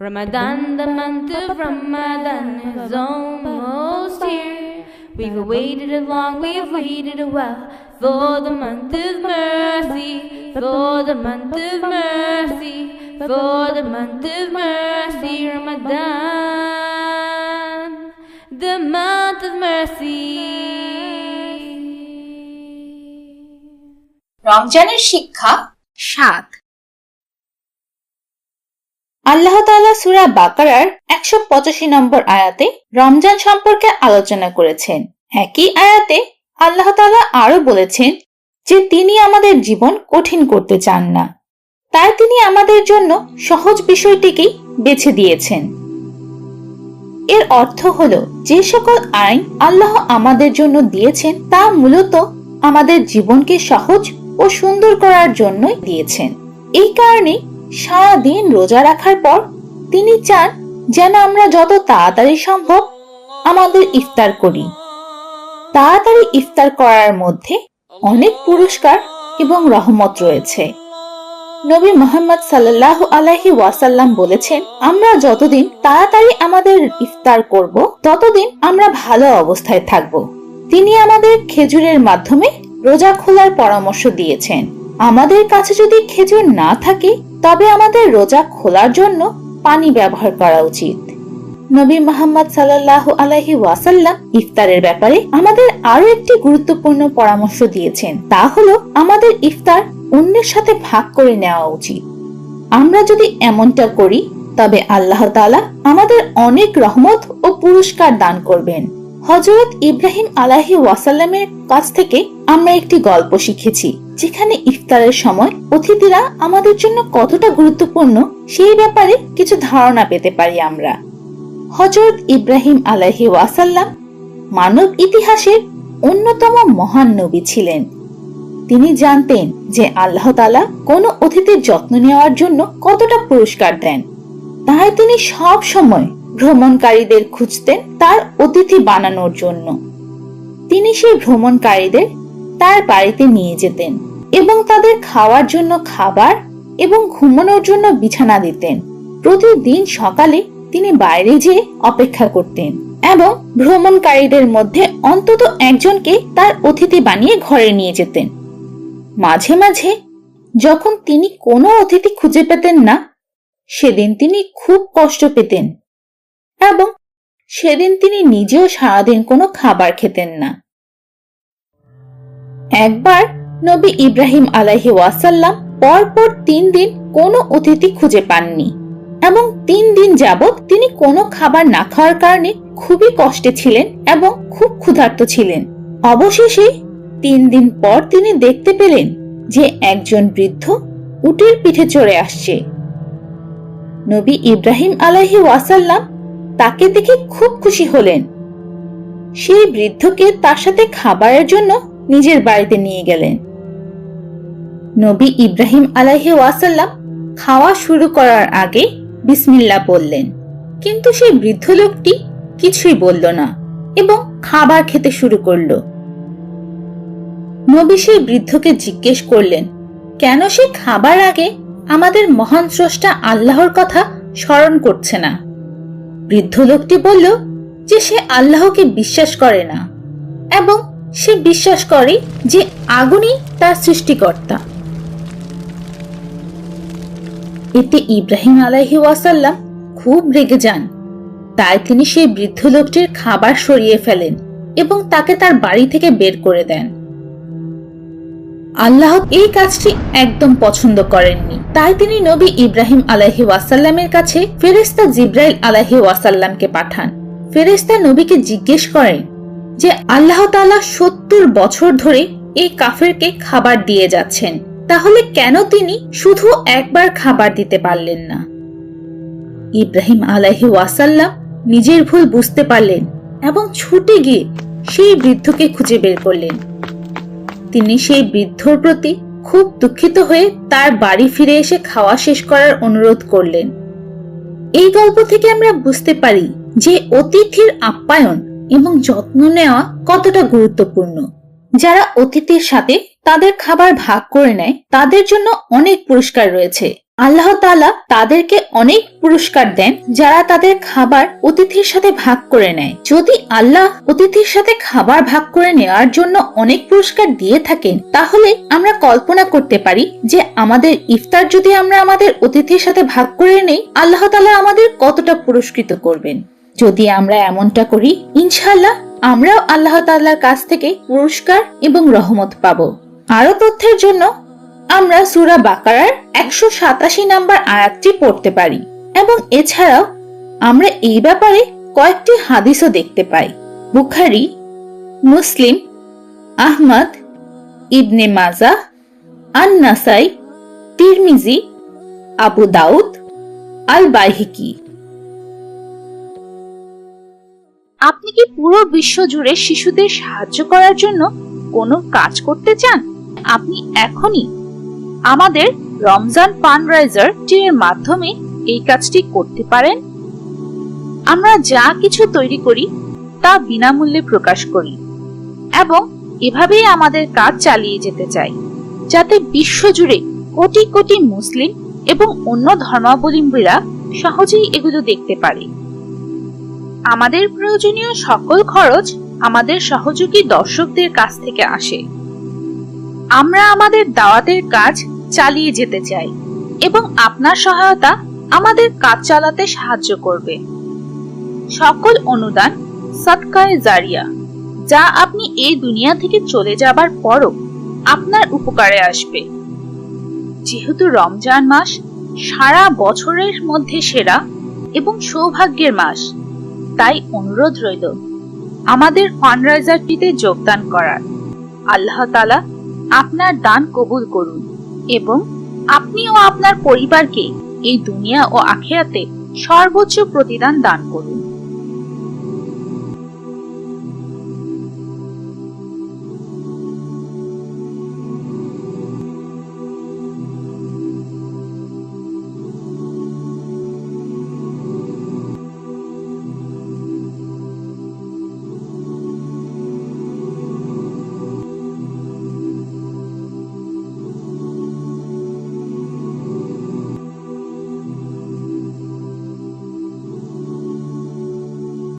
Ramadan, the month of Ramadan is almost here. We've waited a long, we've waited a while for the month of mercy, for the month of mercy, for the month of mercy, Ramadan, the month of mercy. রমজানের শিক্ষা সাত আল্লাহ তাআলা সূরা বাকারার একশো পঁচাশি নম্বর আয়াতে রমজান সম্পর্কে আলোচনা করেছেন। একই আয়াতে আল্লাহ তাআলা আরও বলেছেন যে, তিনি আমাদের জীবন কঠিন করতে চান না। তাই তিনি আমাদের জন্য সহজ বিষয়টিকেই বেছে দিয়েছেন। এর অর্থ হলো, যে সকল আইন আল্লাহ আমাদের জন্য দিয়েছেন, তা মূলত আমাদের জীবনকে সহজ ও সুন্দর করার জন্যই দিয়েছেন। এই কারণে সারা দিন রোজা রাখার পর তিনি চান যেন আমরা যত তাড়াতাড়ি সম্ভব আমাদের ইফতার করি। তাড়াতাড়ি ইফতার করার মধ্যে অনেক পুরস্কার এবং রহমত রয়েছে। নবী মোহাম্মদ সাল্লাহ আলাহি ওয়াসাল্লাম বলেছেন, আমরা যতদিন তাড়াতাড়ি আমাদের ইফতার করব, ততদিন আমরা ভালো অবস্থায় থাকব। তিনি আমাদের খেজুরের মাধ্যমে রোজা খোলার পরামর্শ দিয়েছেন। আমাদের কাছে যদি খেজুর না থাকে, তবে আমাদের রোজা খোলার জন্য পানি ব্যবহার করা উচিত। নবী মোহাম্মদ সাল্লাহ আলাহি ওয়াসাল্লাম ইফতারের ব্যাপারে আমাদের আরও একটি গুরুত্বপূর্ণ পরামর্শ দিয়েছেন। তা হলো, আমাদের ইফতার অন্যের সাথে ভাগ করে নেওয়া উচিত। আমরা যদি এমনটা করি, তবে আল্লাহ তাআলা আমাদের অনেক রহমত ও পুরস্কার দান করবেন। হজরত ইব্রাহিম আলাহি ওয়াসাল্লামের কাছ থেকে আমরা একটি গল্প শিখেছি, যেখানে ইফতারের সময় অতিথিরা আমাদের জন্য কতটা গুরুত্বপূর্ণ সেই ব্যাপারে কিছু ধারণা পেতে পারি আমরা। হজরত ইব্রাহিম আলাহি ওয়াসাল্লাম মানব ইতিহাসের অন্যতম মহান নবী ছিলেন। তিনি জানতেন যে আল্লাহ তালা কোনো অতিথির যত্ন নেওয়ার জন্য কতটা পুরস্কার দেন। তাই তিনি সব সময় ভ্রমণকারীদের খুঁজতেন তার অতিথি বানানোর জন্য। তিনি সেই ভ্রমণকারীদের তার বাড়িতে নিয়ে যেতেন এবং তাদের খাওয়ার জন্য খাবার এবং ঘুমানোর জন্য বিছানা দিতেন। প্রতিদিন সকালে তিনি বাইরে যেয়ে অপেক্ষা করতেন এবং ভ্রমণকারীদের মধ্যে অন্তত একজনকে তার অতিথি বানিয়ে ঘরে নিয়ে যেতেন। মাঝে মাঝে যখন তিনি কোনো অতিথি খুঁজে পেতেন না, সেদিন তিনি খুব কষ্ট পেতেন। এবং সেদিন তিনি নিজেও সারাদিন কোনো খাবার খেতেন না। একবার নবী ইব্রাহিম আলাহি ওয়াসাল্লাম পরপর তিন দিন কোনো অতিথি খুঁজে পাননি এবং তিন দিন যাবৎ তিনি কোনো খাবার না খাওয়ার কারণে খুবই কষ্টে ছিলেন এবং খুব ক্ষুধার্ত ছিলেন। অবশেষে তিন দিন পর তিনি দেখতে পেলেন যে একজন বৃদ্ধ উটের পিঠে চড়ে আসছে। নবী ইব্রাহিম আলাহি ওয়াসাল্লাম তাকে দেখে খুব খুশি হলেন। সেই বৃদ্ধকে তার সাথে খাবারের জন্য নিজের বাড়িতে নিয়ে গেলেন। নবী ইব্রাহিম আলাহি ওয়াসাল্লাম খাওয়া শুরু করার আগে বিসমিল্লা বললেন, কিন্তু সেই বৃদ্ধ লোকটি কিছুই বলল না এবং খাবার খেতে শুরু করল। নবী সেই বৃদ্ধকে জিজ্ঞেস করলেন, কেন সে খাবার আগে আমাদের মহান স্রষ্টা আল্লাহর কথা স্মরণ করছে না? বৃদ্ধ লোকটি বলল যে সে আল্লাহকে বিশ্বাস করে না এবং সে বিশ্বাস করে যে আগুনই তার সৃষ্টিকর্তা। এতে ইব্রাহিম আলাইহি ওয়াসাল্লাম খুব রেগে যান। তাই তিনি সেই বৃদ্ধ লোকটির খাবার সরিয়ে ফেলেন এবং তাকে তার বাড়ি থেকে বের করে দেন। আল্লাহ এই কাজটি একদম পছন্দ করেননি। তাই তিনি নবী ইব্রাহিম আলাহি ওয়াসাল্লামের কাছে ফেরেস্তা জিব্রাইল আলাহি ওয়াসাল্লামকে পাঠান। ফেরেস্তা নবীকে জিজ্ঞেস করেন যে, আল্লাহ তাআলা সত্তর বছর ধরে এই কাফেরকে খাবার দিয়ে যাচ্ছেন। তাহলে কেন তিনি শুধু একবার খাবার দিতে পারলেন না? ইব্রাহিম আলাহি ওয়াসাল্লাম নিজের ভুল বুঝতে পারলেন এবং ছুটে গিয়ে সেই বৃদ্ধকে খুঁজে বের করলেন। তিনি সেই বৃদ্ধর প্রতি খুব দুঃখিত হয়ে তার বাড়ি ফিরে এসে খাওয়া শেষ করার অনুরোধ করলেন। এই গল্প থেকে আমরা বুঝতে পারি যে অতিথির আপ্যায়ন এবং যত্ন নেওয়া কতটা গুরুত্বপূর্ণ। যারা অতিথির সাথে তাদের খাবার ভাগ করে নেয়, তাদের জন্য অনেক পুরস্কার রয়েছে। আল্লাহ তাআলা তাদেরকে অনেক পুরস্কার দেন, যারা তাদের খাবার অতিথির সাথে ভাগ করে নেয়। যদি আল্লাহ অতিথির সাথে খাবার ভাগ করে নেওয়ার জন্য অনেক পুরস্কার দিয়ে থাকেন, তাহলে আমরা কল্পনা করতে পারি যে আমাদের ইফতার যদি আমরা আমাদের অতিথির সাথে ভাগ করে নেই, আল্লাহ তালা আমাদের কতটা পুরস্কৃত করবেন? যদি আমরা এমনটা করি ইনশাল্লাহ আমরাও আল্লাহ তাআলার কাছ থেকে পুরস্কার এবং রহমত পাবো। আরও তথ্যের জন্য আমরা সুরা বাকারার একশো সাতাশি নাম্বার আয়াতটি পড়তে পারি এবং এছাড়াও আমরা এই ব্যাপারে কয়েকটি হাদিসও দেখতে পাই। বুখারি, মুসলিম, আহমদ, ইবনে মাজা আন নাসাই তিরমিজি, আবু দাউদ আল বাইহিকি আপনি কি পুরো বিশ্ব জুড়ে শিশুদের সাহায্য করার জন্য কোনো কাজ করতে চান? আপনি এখনই আমাদের রমজান ফান্ডরাইজার এর মাধ্যমে এই কাজটি করতে পারেন। আমরা যা কিছু তৈরি করি তা বিনামূল্যে প্রকাশ করি এবং এভাবেই আমাদের কাজ চালিয়ে যেতে চাই, যাতে বিশ্বজুড়ে কোটি কোটি মুসলিম এবং অন্য ধর্মাবলম্বীরা সহজেই এগুলো দেখতে পারে। আমাদের প্রয়োজনীয় সকল খরচ আমাদের সহযোগী দর্শকদের কাছ থেকে আসে। আমরা আমাদের দাওয়াতের কাজ চালিয়ে যেতে চাই এবং আপনার সহায়তা আমাদের কাজ চালাতে সাহায্য করবে। সকল অনুদান সৎকায় জারিয়া, যা আপনি এই দুনিয়া থেকে চলে যাবার পরও আপনার উপকারে আসবে। যেহেতু রমজান মাস সারা বছরের মধ্যে সেরা এবং সৌভাগ্যের মাস, তাই অনুরোধ রইল আমাদের ফান্ডরাইজারটিতে যোগদান করার। আল্লাহ তালা আপনার দান কবুল করুন এবং আপনি ও আপনার পরিবারকে এই দুনিয়া ও আখেরাতে সর্বোচ্চ প্রতিদান দান করুন।